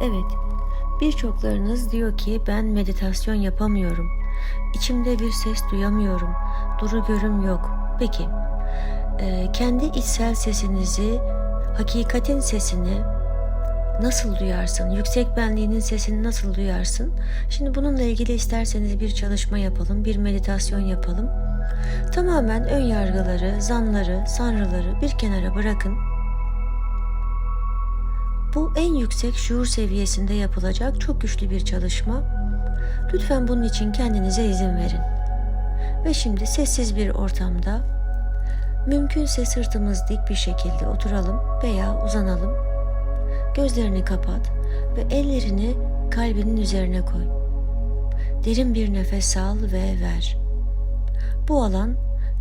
Evet, birçoklarınız diyor ki ben meditasyon yapamıyorum. İçimde bir ses duyamıyorum. Duru görüm yok. Peki, e, kendi içsel sesinizi, hakikatin sesini nasıl duyarsın? Yüksek benliğinin sesini nasıl duyarsın? Şimdi bununla ilgili isterseniz bir çalışma yapalım, bir meditasyon yapalım. Tamamen ön yargıları, zanları, sanrıları bir kenara bırakın. Bu en yüksek şuur seviyesinde yapılacak çok güçlü bir çalışma. Lütfen bunun için kendinize izin verin. Ve şimdi sessiz bir ortamda mümkünse sırtımız dik bir şekilde oturalım veya uzanalım. Gözlerini kapat ve ellerini kalbinin üzerine koy. Derin bir nefes al ve ver. Bu alan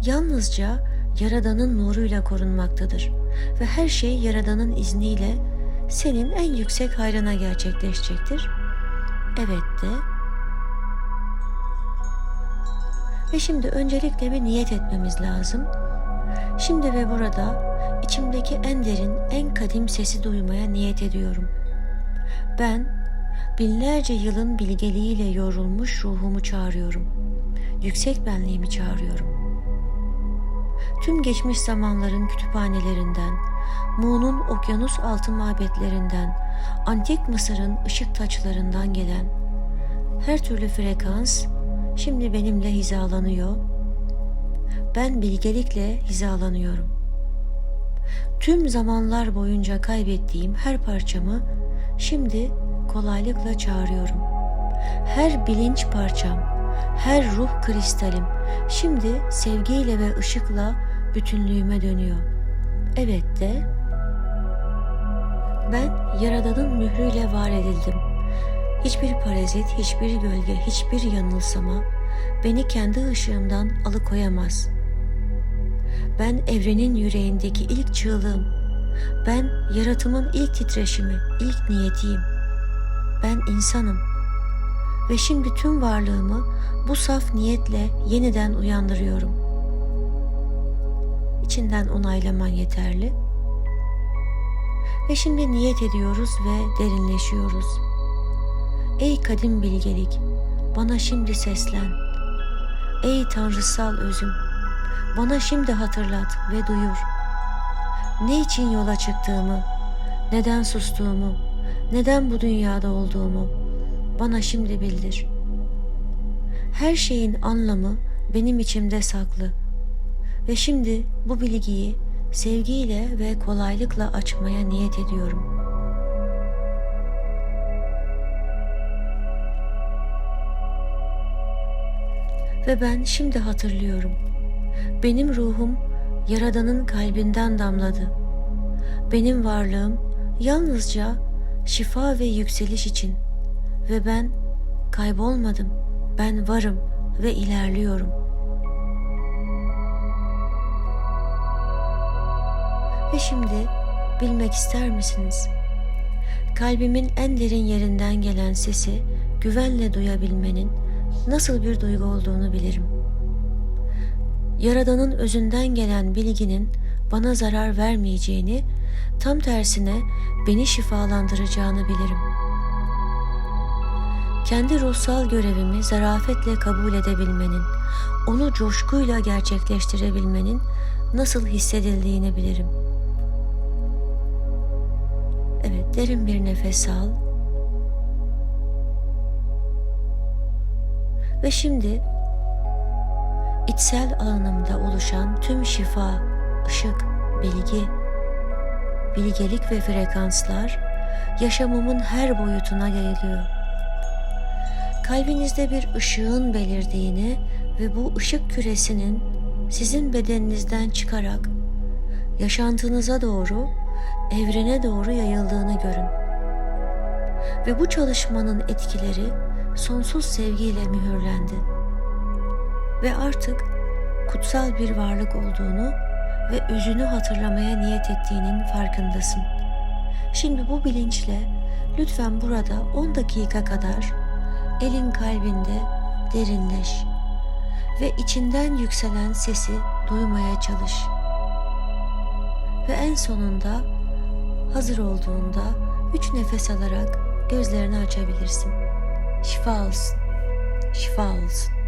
yalnızca Yaradan'ın nuruyla korunmaktadır ve her şey Yaradan'ın izniyle senin en yüksek hayrına gerçekleşecektir. Evet de. Ve şimdi öncelikle bir niyet etmemiz lazım. Şimdi ve burada içimdeki en derin, en kadim sesi duymaya niyet ediyorum. Ben binlerce yılın bilgeliğiyle yorulmuş ruhumu çağırıyorum. Yüksek benliğimi çağırıyorum. Tüm geçmiş zamanların kütüphanelerinden, Mu'nun okyanus altı mabetlerinden, antik Mısır'ın ışık taçlarından gelen her türlü frekans şimdi benimle hizalanıyor. Ben bilgelikle hizalanıyorum. Tüm zamanlar boyunca kaybettiğim her parçamı şimdi kolaylıkla çağırıyorum. Her bilinç parçam, her ruh kristalim şimdi sevgiyle ve ışıkla bütünlüğüme dönüyor. Evet de ben Yaradan'ın mührüyle var edildim. Hiçbir parazit, hiçbir gölge, hiçbir yanılsama beni kendi ışığımdan alıkoyamaz. Ben evrenin yüreğindeki ilk çığlığım. Ben yaratımın ilk titreşimi, ilk niyetiyim. Ben insanım. Ve şimdi tüm varlığımı bu saf niyetle yeniden uyandırıyorum. İçinden onaylaman yeterli. Ve şimdi niyet ediyoruz ve derinleşiyoruz. Ey kadim bilgelik, bana şimdi seslen. Ey tanrısal özüm, bana şimdi hatırlat ve duyur. Ne için yola çıktığımı, neden sustuğumu, neden bu dünyada olduğumu bana şimdi bildir. Her şeyin anlamı benim içimde saklı ve şimdi bu bilgiyi sevgiyle ve kolaylıkla açmaya niyet ediyorum. Ve ben şimdi hatırlıyorum. Benim ruhum Yaradan'ın kalbinden damladı. Benim varlığım yalnızca şifa ve yükseliş için ve ben kaybolmadım. Ben varım ve ilerliyorum. Ve şimdi bilmek ister misiniz? Kalbimin en derin yerinden gelen sesi güvenle duyabilmenin nasıl bir duygu olduğunu bilirim. Yaradan'ın özünden gelen bilginin bana zarar vermeyeceğini, tam tersine beni şifalandıracağını bilirim. Kendi ruhsal görevimi zarafetle kabul edebilmenin, onu coşkuyla gerçekleştirebilmenin nasıl hissedildiğini bilirim. Evet, derin bir nefes al. Ve şimdi içsel alanımda oluşan tüm şifa, ışık, bilgi, bilgelik ve frekanslar yaşamımın her boyutuna yayılıyor. Kalbinizde bir ışığın belirdiğini ve bu ışık küresinin sizin bedeninizden çıkarak yaşantınıza doğru, evrene doğru yayıldığını görün. Ve bu çalışmanın etkileri sonsuz sevgiyle mühürlendi. Ve artık kutsal bir varlık olduğunu ve özünü hatırlamaya niyet ettiğinin farkındasın. Şimdi bu bilinçle lütfen burada 10 dakika kadar elin kalbinde derinleş ve içinden yükselen sesi duymaya çalış. Ve en sonunda hazır olduğunda üç nefes alarak gözlerini açabilirsin. Şifa olsun. Şifa olsun.